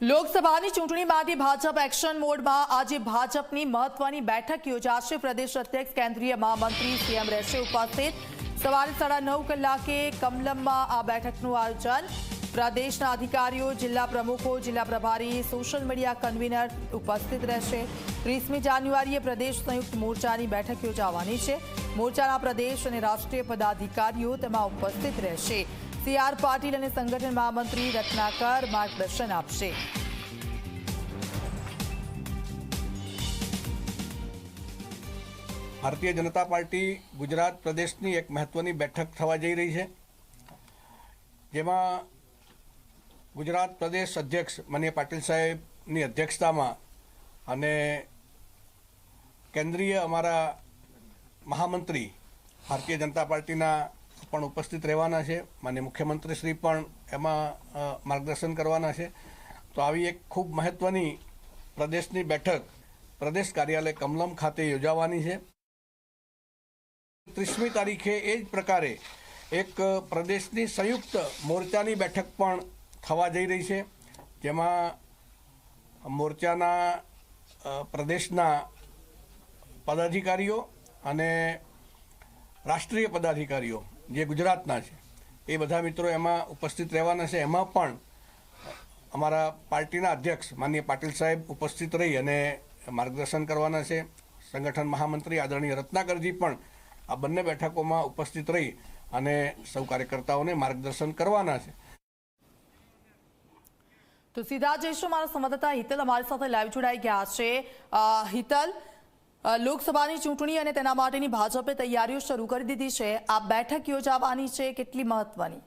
લોકસભાની ચૂંટણી માટે ભાજપ એક્શન મોડમાં આજે ભાજપની મહત્વની બેઠક યોજાશે. પ્રદેશ અધ્યક્ષ, કેન્દ્રીય મહામંત્રી સીએમ રહેશે ઉપસ્થિત. સવારે સાડા નવ કલાકે કમલમમાં આ બેઠકનું આયોજન. પ્રદેશના અધિકારીઓ, જિલ્લા પ્રમુખો, જિલ્લા પ્રભારી, સોશિયલ મીડિયા કન્વીનર ઉપસ્થિત રહેશે. ત્રીસમી જાન્યુઆરીએ પ્રદેશ સંયુક્ત મોરચાની બેઠક યોજાવાની છે. મોરચાના પ્રદેશ અને રાષ્ટ્રીય પદાધિકારીઓ તેમાં ઉપસ્થિત રહેશે. સી આર પાટીલ અને સંગઠન મહામંત્રી રત્નાકર માર્ગદર્શન આપશે. ભારતીય જનતા પાર્ટી ગુજરાત પ્રદેશની એક મહત્વની બેઠક થવા જઈ રહી છે. જેમાં ગુજરાત પ્રદેશ અધ્યક્ષ માનીય પાટીલ સાહેબની અધ્યક્ષતામાં અને કેન્દ્રીય અમારા મહામંત્રી ભારતીય જનતા પાર્ટીના પણ ઉપસ્થિત રહેવાના છે માન્ય મુખ્યમંત્રી શ્રી પણ એમાં માર્ગદર્શન કરવાના છે. તો આવી એક ખૂબ મહત્વની પ્રદેશની બેઠક પ્રદેશ કાર્યાલય કમલમ ખાતે યોજાવાની છે. ત્રીસમી તારીખે એ જ પ્રકારે એક પ્રદેશની સંયુક્ત મોરચાની બેઠક પણ થવા જઈ રહી છે. જેમાં મોરચાના પ્રદેશના પદાધિકારીઓ અને રાષ્ટ્રીય પદાધિકારીઓ જે ગુજરાતના છે. એ બધા મિત્રો એમાં ઉપસ્થિત રહેવાના છે. એમાં પણ અમારા પાર્ટીના અધ્યક્ષ માનનીય પાટીલ સાહેબ ઉપસ્થિત રહી અને માર્ગદર્શન કરવાના છે. સંગઠન મહામંત્રી આદરણીય રત્નાકરજી પણ આ બંને બેઠકોમાં ઉપસ્થિત રહી અને સૌ કાર્યકર્તાઓને માર્ગદર્શન કરવાના છે. તો સીધા જઈશું મારા સંવાદદાતા હિતલ અમારી સાથે લાઈવ જોડાઈ ગયા છે. હિતલ લોકસભાની ચૂંટણી અને તેના માટેની ભાજપે તૈયારીઓ શરૂ કરી દીધી છે. આ બેઠક યોજાવાની છે. કેટલી મહત્વની?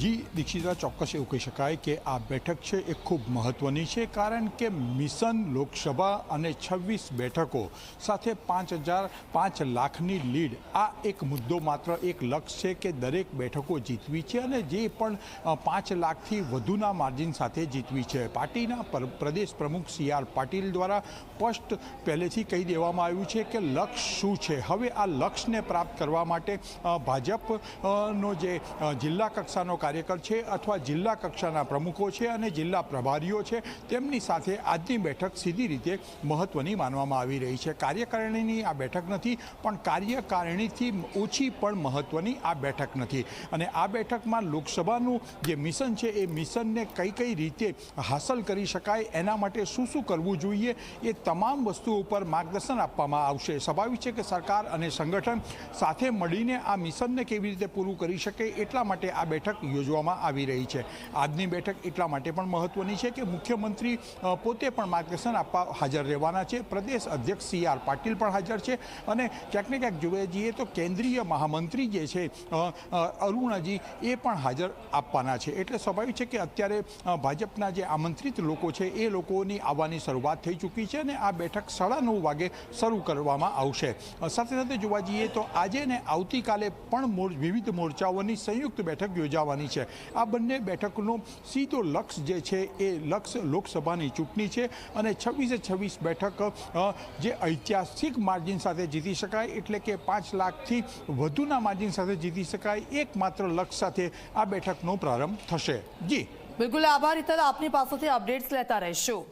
જી, દીક્ષિતા ચોક્કસ એવું કહી શકાય કે આ બેઠક છે એ ખૂબ મહત્ત્વની છે, કારણ કે મિશન લોકસભા અને છવ્વીસ બેઠકો સાથે પાંચ હજાર પાંચ લાખની લીડ. આ એક મુદ્દો માત્ર એક લક્ષ્ય છે કે દરેક બેઠકો જીતવી છે અને જે પણ પાંચ લાખથી વધુના માર્જિન સાથે જીતવી છે. પાર્ટીના પર- પ્રદેશ પ્રમુખ સી આર પાટીલ દ્વારા સ્પષ્ટ પહેલેથી કહી દેવામાં આવ્યું છે કે લક્ષ્ય શું છે? હવે આ લક્ષ્યને પ્રાપ્ત કરવા માટે ભાજપનો જે જિલ્લા કક્ષાનો કાર્યકર છે અથવા જિલ્લા કક્ષાના પ્રમુખો છે અને જિલ્લા પ્રભારીઓ છે, તેમની સાથે આજની બેઠક સીધી રીતે મહત્વની માનવામાં આવી રહી છે. કાર્યકારિણીની આ બેઠક નથી, પણ કાર્યકારિણીથી ઓછી પણ મહત્વની આ બેઠક નથી. અને આ બેઠકમાં લોકસભાનું જે મિશન છે, એ મિશનને કઈ કઈ રીતે હાંસલ કરી શકાય, એના માટે શું શું કરવું જોઈએ, એ તમામ વસ્તુઓ ઉપર માર્ગદર્શન આપવામાં આવશે. સ્વાભાવિક છે કે સરકાર અને સંગઠન સાથે મળીને આ મિશનને કેવી રીતે પૂરું કરી શકે, એટલા માટે આ બેઠક યોજવામાં આવી રહી છે. આજની બેઠક એટલા માટે પણ મહત્વની છે કે મુખ્યમંત્રી પોતે પણ માર્ગદર્શન આપવા હાજર રહેવાના છે. પ્રદેશ અધ્યક્ષ સી આર પાટીલ પણ હાજર છે અને ક્યાંક ને ક્યાંક જોવા જઈએ તો કેન્દ્રીય મહામંત્રી જે છે અરુણાજી એ પણ હાજર આપવાના છે. એટલે સ્વાભાવિક છે કે અત્યારે ભાજપના જે આમંત્રિત લોકો છે એ લોકોની આવવાની શરૂઆત થઈ ચૂકી છે અને આ બેઠક સાડા નવ વાગે શરૂ કરવામાં આવશે. સાથે સાથે જોવા જઈએ તો આજે ને આવતીકાલે પણ વિવિધ મોરચાઓની સંયુક્ત બેઠક યોજાવાની છે. આ બંને બેઠકનો સીધો લક્ષ્ય જે છે એ લક્ષ્ય લોકસભાની ચૂંટણી છે અને છવ્વીસે છવ્વીસ બેઠક જે ઐતિહાસિક માર્જિન સાથે જીતી શકાય એટલે કે પાંચ લાખથી વધુના માર્જિન સાથે જીતી શકાય એકમાત્ર લક્ષ્ય સાથે આ બેઠકનો પ્રારંભ થશે. જી. બિલકુલ આભાર રીતે આપની પાસેથી અપડેટ્સ લેતા રહીશું.